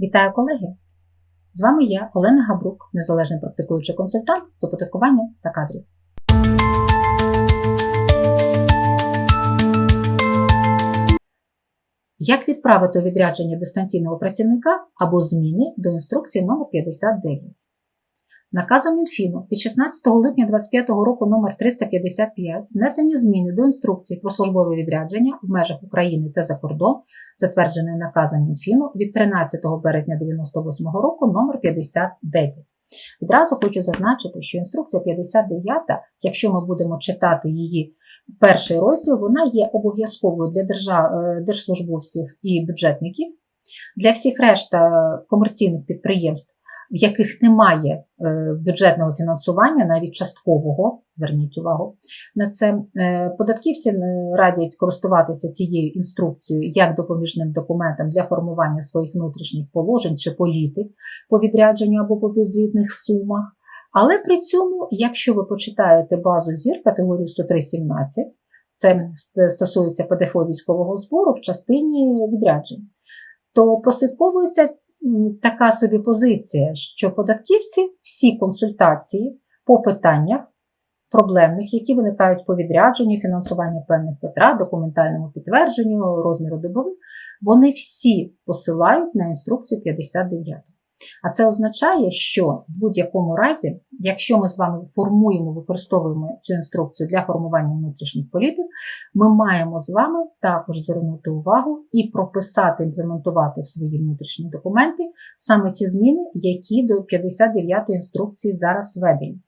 Вітаю колеги! З вами я, Олена Габрук, незалежний практикуючий консультант з оподаткування та кадрів. Як відправити у відрядження дистанційного працівника або зміни до інструкції номер 59 Наказом Мінфіну від 16 липня 2025 року номер 355 внесені зміни до інструкції про службове відрядження в межах України та за кордон, затверджений наказом Мінфіну від 13 березня 1998 року номер 59. Відразу хочу зазначити, що інструкція 59, якщо ми будемо читати її перший розділ, вона є обов'язковою для держав, е, держслужбовців і бюджетників. Для всіх решта комерційних підприємств в яких немає е, бюджетного фінансування, навіть часткового, зверніть увагу на це. Е, податківці е, радять скористуватися цією інструкцією як допоміжним документом для формування своїх внутрішніх положень чи політик по відрядженню або по підзвітних сумах. Але при цьому, якщо ви почитаєте базу зір категорію 103.17, це стосується ПДФО військового збору в частині відряджень, то прослідковується така собі позиція, що податківці всі консультації по питаннях проблемних, які виникають по відрядженню, фінансуванню певних витрат, документальному підтвердженню, розміру добових, вони всі посилають на інструкцію 59. А це означає, що в будь-якому разі, якщо ми з вами формуємо, використовуємо цю інструкцію для формування внутрішніх політик, ми маємо з вами також звернути увагу і прописати, імплементувати в свої внутрішні документи саме ці зміни, які до 59 інструкції зараз введені.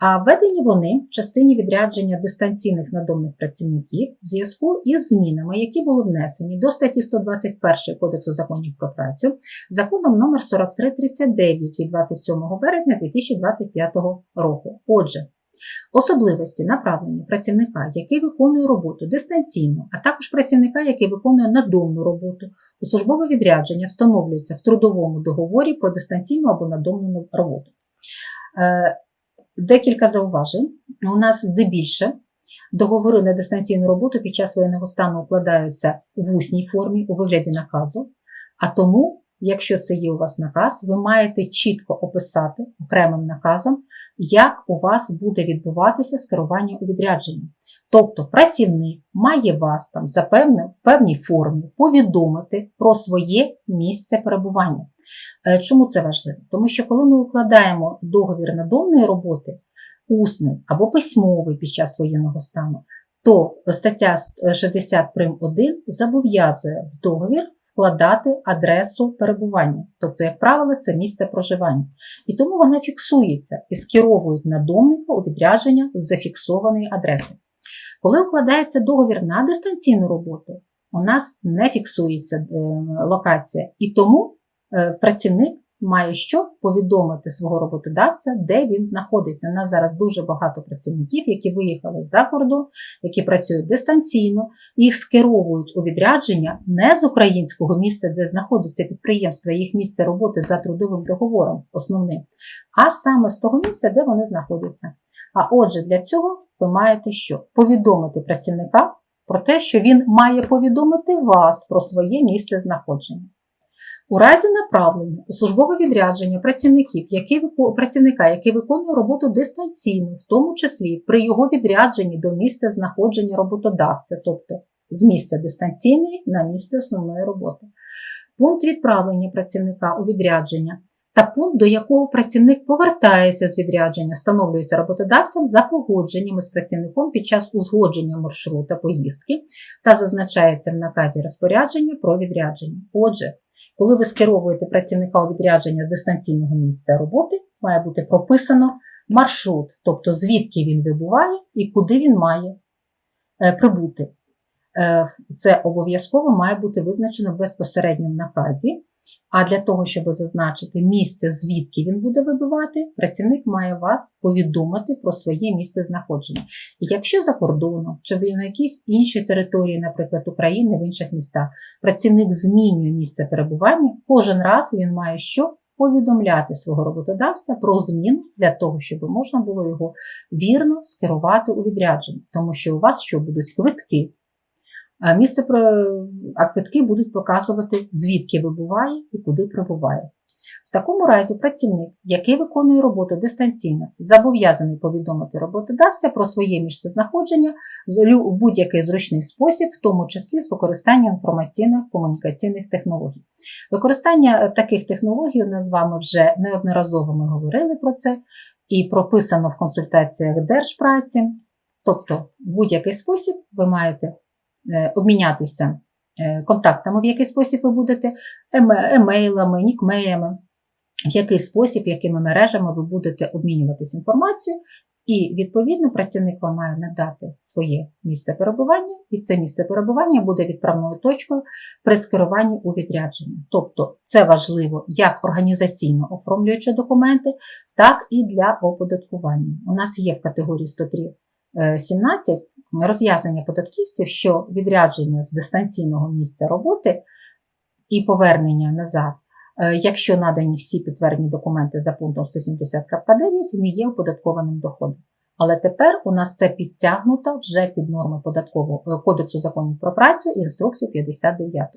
А введені вони в частині відрядження дистанційних надомних працівників в зв'язку із змінами, які були внесені до статті 121 Кодексу законів про працю законом номер 4339 від 27 березня 2025 року. Отже, Особливості направлення працівника, який виконує роботу дистанційно, а також працівника, який виконує надомну роботу, у службове відрядження встановлюються в трудовому договорі про дистанційну або надомну роботу. Декілька зауважень. У нас здебільше договори на дистанційну роботу під час воєнного стану укладаються в усній формі у вигляді наказу, а тому, якщо це є у вас наказ, ви маєте чітко описати окремим наказом, як у вас буде відбуватися скерування у відрядженні. Тобто працівник має вас там за в певній формі повідомити про своє місце перебування. Е, чому це важливо? Тому що коли ми укладаємо договір надомної роботи, усний або письмовий під час воєнного стану, то стаття 60 прим 1 зобов'язує в договір вкладати адресу перебування, тобто, як правило, це місце проживання. І тому вона фіксується і скеровують надомника у відрядження з зафіксованої адреси. Коли укладається договір на дистанційну роботу, у нас не фіксується е, локація, і тому е, працівник має що повідомити свого роботодавця, де він знаходиться. У нас зараз дуже багато працівників, які виїхали за кордон, які працюють дистанційно, їх скеровують у відрядження не з українського місця, де знаходиться підприємство, їх місце роботи за трудовим договором основним, а саме з того місця, де вони знаходяться. А отже, для цього ви маєте що? Повідомити працівника про те, що він має повідомити вас про своє місце знаходження. У разі направлення у службове відрядження працівників, які, працівника, який виконує роботу дистанційно, в тому числі при його відрядженні до місця знаходження роботодавця, тобто з місця дистанційної на місце основної роботи. Пункт відправлення працівника у відрядження та пункт, до якого працівник повертається з відрядження, встановлюється роботодавцем за погодженнями з працівником під час узгодження маршрута поїздки та зазначається в наказі розпорядження про відрядження. Отже, коли ви скеровуєте працівника у відрядження з дистанційного місця роботи, має бути прописано маршрут, тобто звідки він вибуває і куди він має е, прибути. Е, це обов'язково має бути визначено безпосередньо в наказі. А для того, щоб зазначити місце, звідки він буде вибивати, працівник має вас повідомити про своє місце знаходження. І якщо за кордоном чи на якійсь іншій території, наприклад, України, в інших містах, працівник змінює місце перебування, кожен раз він має що? Повідомляти свого роботодавця про зміну для того, щоб можна було його вірно скерувати у відрядження, тому що у вас що будуть квитки Місце про- а квитки будуть показувати, звідки вибуває і куди прибуває. В такому разі працівник, який виконує роботу дистанційно, зобов'язаний повідомити роботодавця про своє місцезнаходження в будь-який зручний спосіб, в тому числі з використанням інформаційних комунікаційних технологій. Використання е, таких технологій у нас з вами вже неодноразово ми говорили про це і прописано в консультаціях Держпраці. Тобто, в будь-який спосіб ви маєте обмінятися е, контактами, в який спосіб ви будете, емейлами, нікмеями, в який спосіб, якими мережами ви будете обмінюватись інформацією, і відповідно працівник вам має надати своє місце перебування, і це місце перебування буде відправною точкою при скеруванні у відрядження. Тобто це важливо як організаційно оформлюючи документи, так і для оподаткування. У нас є в категорії 103.17 роз'яснення податківців, що відрядження з дистанційного місця роботи і повернення назад, е, якщо надані всі підтверджені документи за пунктом 170.9, не є оподаткованим доходом. Але тепер у нас це підтягнуто вже під норми податкового е, кодексу законів про працю і інструкцію 59.